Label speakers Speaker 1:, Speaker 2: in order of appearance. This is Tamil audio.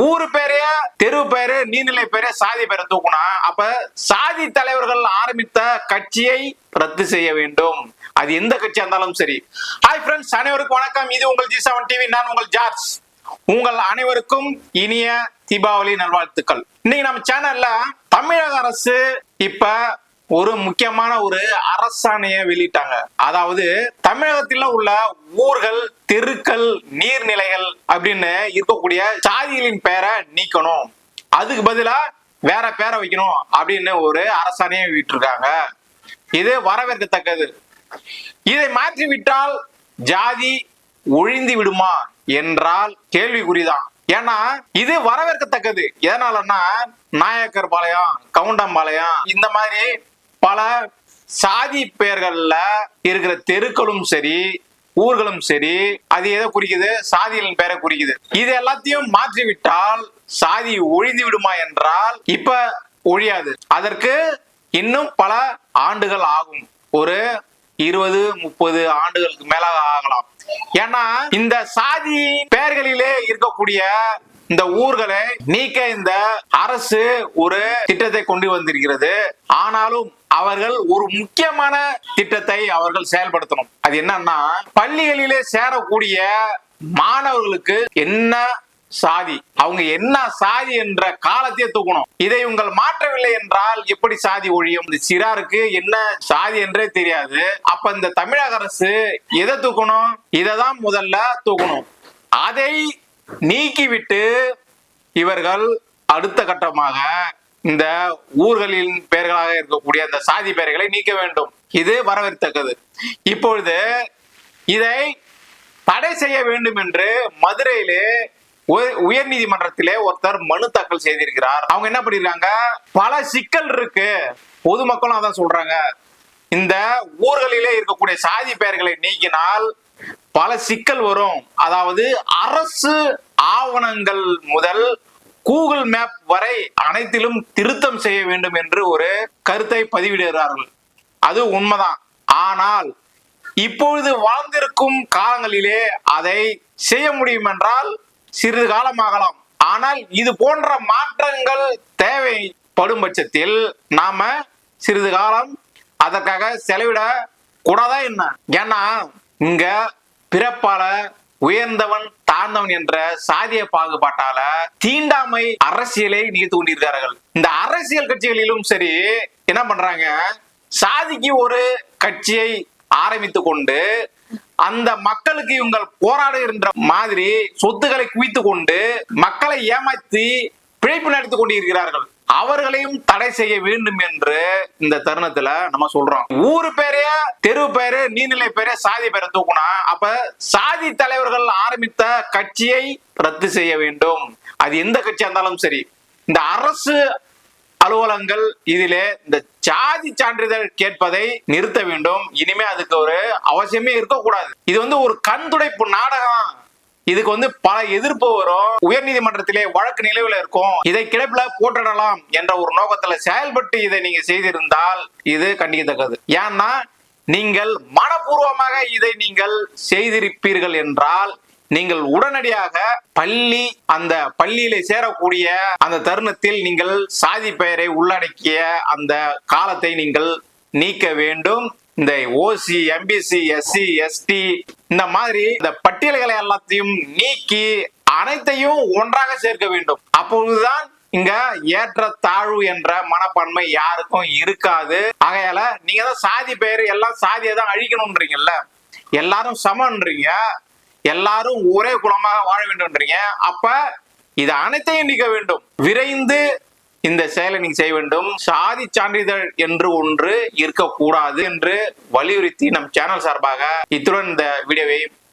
Speaker 1: ஊரு பேரைய தெரு பேரு நீர்நிலை பேரு சாதி பேரை தூக்குனா அப்ப சாதி தலைவர்கள் ஆரம்பித்த கட்சியை ரத்து செய்ய வேண்டும். அது எந்த கட்சியா இருந்தாலும் சரி. ஹாய் ஃப்ரெண்ட்ஸ் அனைவருக்கும் வணக்கம். இது உங்கள் ஜி செவன் டிவி நான் உங்கள் ஜார்ஜ் உங்கள் அனைவருக்கும் இனிய தீபாவளி நல்வாழ்த்துக்கள். இன்னைக்கு நம்ம சேனல்ல தமிழக அரசு இப்ப ஒரு முக்கியமான ஒரு அரசாணையை வெளியிட்டாங்க. அதாவது தமிழகத்தில் உள்ள ஊர்கள் தெருக்கள் நீர்நிலைகள் அப்படின்னு இருக்கக்கூடிய சாதிகளின் பெயரை நீக்கணும். அதுக்கு பதிலா வேற பேரை வைக்கணும் அப்படின்னு ஒரு அரசாணையை விட்டுருக்காங்க இது வரவேற்கத்தக்கது. இதை மாற்றி விட்டால் ஜாதி ஒழிந்து விடுமா என்றால் கேள்விக்குறிதான். ஏன்னா இது வரவேற்கத்தக்கது. எதனாலன்னா நாயக்கர் பாளையம் கவுண்டம்பாளையம் இந்த மாதிரி பல சாதி பெயர்கள்ல இருக்கிற தெருக்களும் சரி ஊர்களும் சரி அது எதை குறிக்குது சாதிகளின் பெயரை குறிக்குது. இது எல்லாத்தையும் மாற்றிவிட்டால் சாதி ஒழிந்து விடுமா என்றால் இப்ப ஒழியாது. அதற்கு இன்னும் பல ஆண்டுகள் ஆகும். ஒரு இருபது முப்பது ஆண்டுகளுக்கு மேலாக ஆகலாம். ஏன்னா இந்த சாதி பெயர்களிலே இருக்கக்கூடிய இந்த ஊர்களை நீக்க இந்த அரசு ஒரு திட்டத்தை கொண்டு வந்திருக்கிறது. ஆனாலும் அவர்கள் ஒரு முக்கியமான திட்டத்தை அவர்கள் செயல்படுத்தணும். அது என்னன்னா பள்ளிகளிலே சேரக்கூடிய மாணவர்களுக்கு என்ன சாதி? அவங்க என்ன சாதி என்ற காலத்தையே தூக்கணும். இதை உங்கள் மாற்றவில்லை என்றால் எப்படி சாதி ஒழியும்? இந்த சிறாருக்கு என்ன சாதி என்றே தெரியாது. அப்ப இந்த தமிழக அரசு எதை தூக்கணும்? இதை தான் முதல்ல தூக்கணும். அதை நீக்கிவிட்டு இவர்கள் அடுத்த கட்டமாக இந்த ஊர்களின் பெயர்களாக இருக்கக்கூடிய அந்த சாதி பெயர்களை நீக்க வேண்டும். இது வரவேற்கத்தக்கது. இப்பொழுது இதை தடை செய்ய வேண்டும் என்று மதுரையிலே உயர் நீதிமன்றத்திலே ஒருத்தர் மனு தாக்கல் செய்திருக்கிறார். அவங்க என்ன பண்ணிருக்காங்க? பல சிக்கல் இருக்கு. பொதுமக்களும் அதான் சொல்றாங்க. இந்த ஊர்களிலே இருக்கக்கூடிய சாதி பெயர்களை நீக்கினால் பல சிக்கல் வரும். அதாவது அரசு ஆவணங்கள் முதல் கூகுள் மேப் வரை அனைத்திலும் திருத்தம் செய்ய வேண்டும் என்று ஒரு கருத்தை பதிவிடுகிறார்கள். அது உண்மைதான். ஆனால் இப்பொழுது வாழ்ந்திருக்கும் காலங்களிலே அதை செய்ய முடியும் என்றால் சிறிது காலமாகலாம். ஆனால் இது போன்ற மாற்றங்கள் தேவைப்படும் பட்சத்தில் நாம சிறிது காலம் அதற்காக செலவிட கூடாதா என்ன? ஏன்னா இங்க பிறப்பால உயர்ந்தவன் தாழ்ந்தவன் என்ற சாதிய பாகுபாட்டால தீண்டாமை அரசியலை நிகழ்த்து கொண்டிருக்கிறார்கள் இந்த அரசியல் கட்சிகளிலும் சரி என்ன பண்றாங்க? சாதிக்கு ஒரு கட்சியை ஆரம்பித்து கொண்டு அந்த மக்களுக்கு இவங்க போராடுகின்ற மாதிரி சொத்துக்களை குவித்து கொண்டு மக்களை ஏமாத்தி பிழைப்பு நடத்தி கொண்டிருக்கிறார்கள். அவர்களையும் தடை செய்ய வேண்டும் என்று இந்த தருணத்துல நம்ம சொல்றோம். ஊரு பேரே தெரு பேரு நீர்நிலை பேரே சாதி பேரை தூக்குனா அப்ப சாதி தலைவர்கள் ஆரம்பித்த கட்சியை ரத்து செய்ய வேண்டும். அது எந்த கட்சியா இருந்தாலும் சரி. இந்த அரசு அலுவலகங்கள் இதிலே இந்த சாதி சான்றிதழ் கேட்பதை நிறுத்த வேண்டும். இனிமே அதுக்கு ஒரு அவசியமே இருக்கக்கூடாது. இது வந்து ஒரு கண்துடைப்பு நாடகம். இதுக்கு வந்து பல எதிர்ப்பு வரும். உயர் நீதிமன்றத்திலே வழக்கு நிலவில் இருக்கும். இதை கிளப்பில போட்டிடலாம் என்ற ஒரு நோக்கத்துல செயல்பட்டு இதை நீங்க செய்திருந்தால் இது கண்டிக்கத்தக்கது. ஏன்னா நீங்கள் மனப்பூர்வமாக இதை நீங்கள் செய்திருப்பீர்கள் என்றால் நீங்கள் உடனடியாக பள்ளி அந்த பள்ளியில சேரக்கூடிய அந்த தருணத்தில் நீங்கள் சாதி பெயரை உள்ளடக்கிய அந்த காலத்தை நீங்கள் நீக்க வேண்டும். இந்த ஓசி எம்பிசி எஸ்சி எஸ்டி இந்த மாதிரி இந்த பட்டியல்களை எல்லாத்தையும் நீக்கி அனைத்தையும் ஒன்றாக சேர்க்க வேண்டும். அப்பொழுதுதான் இங்க ஏற்ற தாழ்வு என்ற மனப்பான்மை யாருக்கும் இருக்காது. ஆகையால நீங்க தான் சாதி பெயர் எல்லாம் சாதியை தான் அழிக்கணும்ன்றீங்கல்ல? எல்லாரும் சமன்றீங்க எல்லாரும் ஒரே குலமாக வாழ வேண்டும்ன்றீங்க. அப்ப இது அனைத்தையும் நீக்க வேண்டும். விரைந்து இந்த செயலை நீங்க செய்ய வேண்டும். சாதி சான்றிதழ் என்று ஒன்று இருக்கக்கூடாது என்று வலியுறுத்தி நம் சேனல் சார்பாக இத்துடன் இந்த வீடியோவை